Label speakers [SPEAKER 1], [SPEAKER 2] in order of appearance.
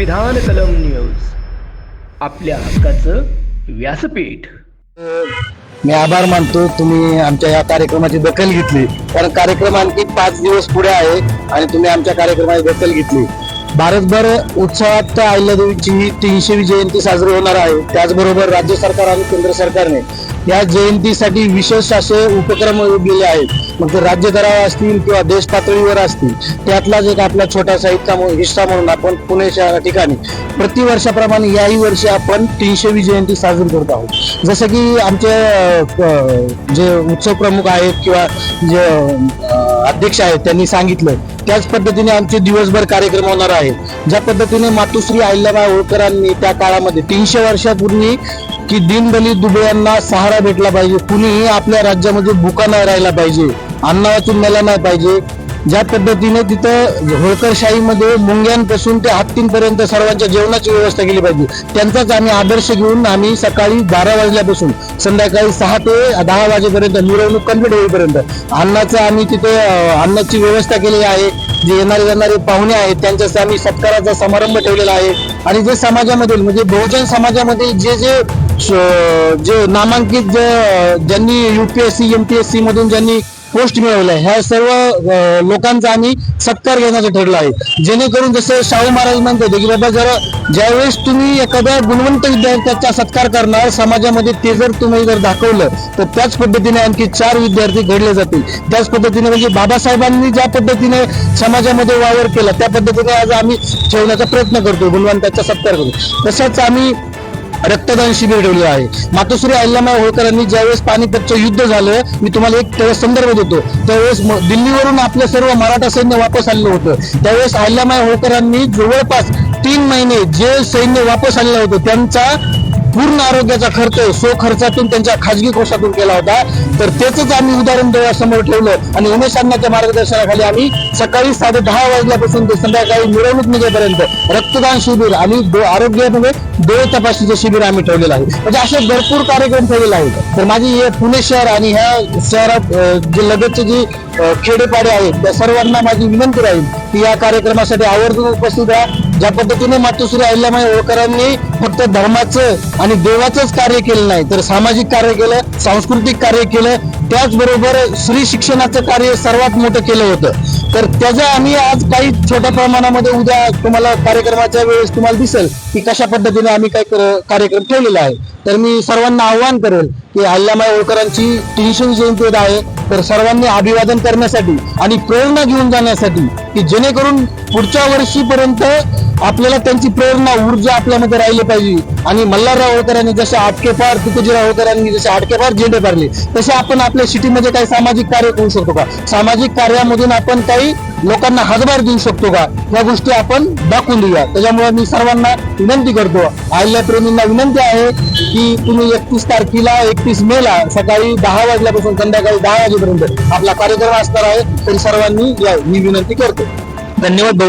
[SPEAKER 1] संविधान कलम न्यूज. आपल्या हक्काचं व्यासपीठ.
[SPEAKER 2] मी आभार मानतो तुम्ही आमच्या या कार्यक्रमाची दखल घेतली. कारण कार्यक्रम आणखी पाच दिवस पुढे आहे आणि तुम्ही आमच्या कार्यक्रमाची दखल घेतली. भारतभर उत्सवात अहिल्यादेवीची तीनशेवी जयंती साजरी होणार आहे. त्याचबरोबर राज्य सरकार आणि केंद्र सरकारने या जयंतीसाठी विशेष असे उपक्रम गेले आहेत. मग ते राज्य दरावर असतील किंवा देश पातळीवर असतील त्यातलाच एक आपला छोटासा इतका म्हणून- हिस्सा म्हणून आपण पुणे शहरा ठिकाणी प्रतिवर्षाप्रमाणे याही वर्षी आपण तीनशेवी जयंती साजरी करत आहोत. जसं की आमचे जे उत्सव प्रमुख आहेत किंवा जे अध्यक्ष आहेत त्यांनी सांगितलं त्याच पद्धतीने आमचे दिवसभर कार्यक्रम होणार आहेत. ज्या पद्धतीने मातुश्री अहिल्याबाई होळकरांनी त्या काळामध्ये तीनशे वर्षापूर्वी की दीनदलित दुबळ्यांना सहारा भेटला पाहिजे. कुणीही आपल्या राज्यामध्ये भुका नाही राहिला पाहिजे. अन्नावाचून मेला नाही पाहिजे. ज्या पद्धतीने तिथं होळकरशाहीमध्ये मुंग्यांपासून ते हत्तींपर्यंत सर्वांच्या जेवणाची व्यवस्था केली पाहिजे. त्यांचाच आम्ही आदर्श घेऊन आम्ही सकाळी बारा वाजल्यापासून संध्याकाळी सहा ते दहा वाजेपर्यंत मिरवणूक कंप्लीट होईपर्यंत अन्नाचं आम्ही तिथे अन्नाची व्यवस्था केलेली आहे. जे येणारे जाणारे पाहुणे आहेत त्यांच्यासाठी आम्ही सत्काराचा समारंभ ठेवलेला आहे. आणि जे समाजामधील म्हणजे बहुजन समाजामध्ये जे जे जे नामांकित जे ज्यांनी युपीएससी एमपीएससी मधून ज्यांनी पोस्ट मिळवलंय ह्या सर्व लोकांचा आम्ही सत्कार घेण्याचं ठरलं आहे. जेणेकरून जसं शाहू महाराज म्हणत होते की बाबा जरा ज्यावेळेस तुम्ही एखाद्या गुणवंत विद्यार्थ्याचा सत्कार करणार समाजामध्ये ते जर तुम्ही जर दाखवलं तर त्याच पद्धतीने आणखी चार विद्यार्थी घडले जातील. त्याच पद्धतीने म्हणजे बाबासाहेबांनी ज्या पद्धतीने समाजामध्ये वावर केला त्या पद्धतीने आज आम्ही ठेवण्याचा प्रयत्न करतो गुणवंताचा सत्कार करतो तसंच आम्ही रक्तदान शिबिर ठेवलेलं आहे. मातोश्री अहिल्यामाई होळकरांनी ज्यावेळेस पानिपतचं युद्ध झालं मी तुम्हाला एक त्यावेळेस संदर्भ देतो. त्यावेळेस दिल्लीवरून आपलं सर्व मराठा सैन्य वापस आलेलं होतं. त्यावेळेस अहिल्यामाई होळकरांनी जवळपास तीन महिने जे सैन्य वापस आलेलं होतं. त्यांचा पूर्ण आरोग्याचा खर्च सो खर्चातून त्यांच्या खाजगी कोशातून केला होता. तर त्याच आम्ही उदाहरण डोळ्यासमोर ठेवलं. आणि उमेश अण्णाच्या मार्गदर्शनाखाली आम्ही सकाळी साडे दहा वाजल्यापासून ते संध्याकाळी मिरवणूक निघेपर्यंत रक्तदान शिबिर आणि आरोग्यामध्ये म्हणजे डोळे तपासणीचे शिबिर आम्ही ठेवलेलं आहे. म्हणजे असे भरपूर कार्यक्रम ठेवलेले आहेत. तर माझी हे पुणे शहर आणि ह्या शहरात जे लगतचे जी खेडेपाडे आहेत त्या सर्वांना माझी विनंती राहील की या कार्यक्रमासाठी आवर्जून उपस्थित राहा. ज्या पद्धतीने मातोश्री अहिल्यामाई होळकरांनी फक्त धर्माचं आणि देवाचंच कार्य केलं नाही तर सामाजिक कार्य केलं सांस्कृतिक कार्य केलं त्याचबरोबर स्त्री शिक्षणाचं कार्य सर्वात मोठं केलं होतं. तर त्याचं आम्ही आज काही छोट्या प्रमाणामध्ये उद्या तुम्हाला कार्यक्रमाच्या वेळेस तुम्हाला दिसेल की कशा पद्धतीने आम्ही काय कर- कार्यक्रम ठेवलेला आहे. तर मी सर्वांना आव्हान करेल की अल्लामा होळकरांची तीनशे जयंती येत आहे. तर सर्वांनी अभिवादन करण्यासाठी आणि प्रेरणा घेऊन जाण्यासाठी की जेणेकरून पुढच्या वर्षीपर्यंत आपल्याला त्यांची प्रेरणा ऊर्जा आपल्यामध्ये राहिली पाहिजे. आणि मल्हारराव होळकरांनी जसे आटकेपार तुकोजीराव होळकरांनी जसे आटकेपार झेंडे पारले तसे आपण आपल्या सिटीमध्ये काही सामाजिक कार्य करू शकतो का? सामाजिक कार्यामधून आपण काही लोकांना हातभार देऊ शकतो का? या गोष्टी आपण दाखवून देऊया. त्याच्यामुळे मी सर्वांना विनंती करतो. आईल्या प्रेमींना विनंती आहे की तुम्ही एकतीस तारखेला एकतीस मेला सकाळी दहा वाजल्यापासून संध्याकाळी दहा वाजेपर्यंत आपला कार्यक्रम असणार आहे तरी सर्वांनी या ही विनंती करतो. धन्यवाद भाऊ.